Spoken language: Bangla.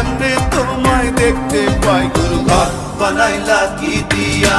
কেমনে তোমায় দেখতে পাই। গুরু বানাইলা কি দিয়া?